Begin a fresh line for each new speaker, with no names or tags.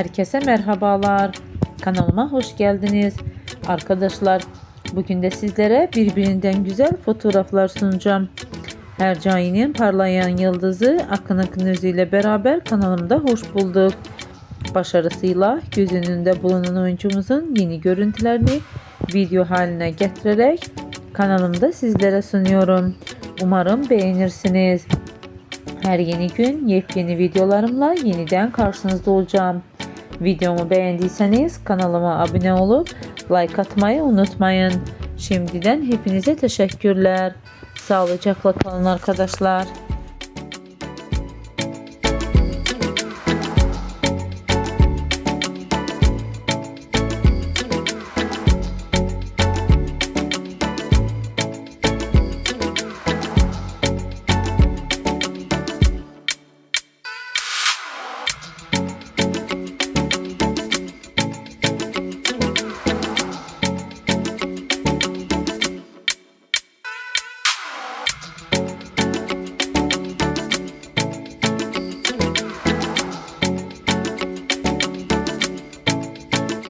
Herkese merhabalar. Kanalıma hoş geldiniz. Arkadaşlar bugün de sizlere birbirinden güzel fotoğraflar sunacağım. Hercai'nin parlayan yıldızı Akın Akın Özü ile beraber kanalımda hoş bulduk. Başarısıyla göz önünde bulunan oyuncumuzun yeni görüntülerini video haline getirerek kanalımda sizlere sunuyorum. Umarım beğenirsiniz. Her yeni gün yepyeni videolarımla yeniden karşınızda olacağım. Videomu beğendiyseniz kanalıma abone olup like atmayı unutmayın. Şimdiden hepinize teşekkürler. Sağlıcakla kalın arkadaşlar.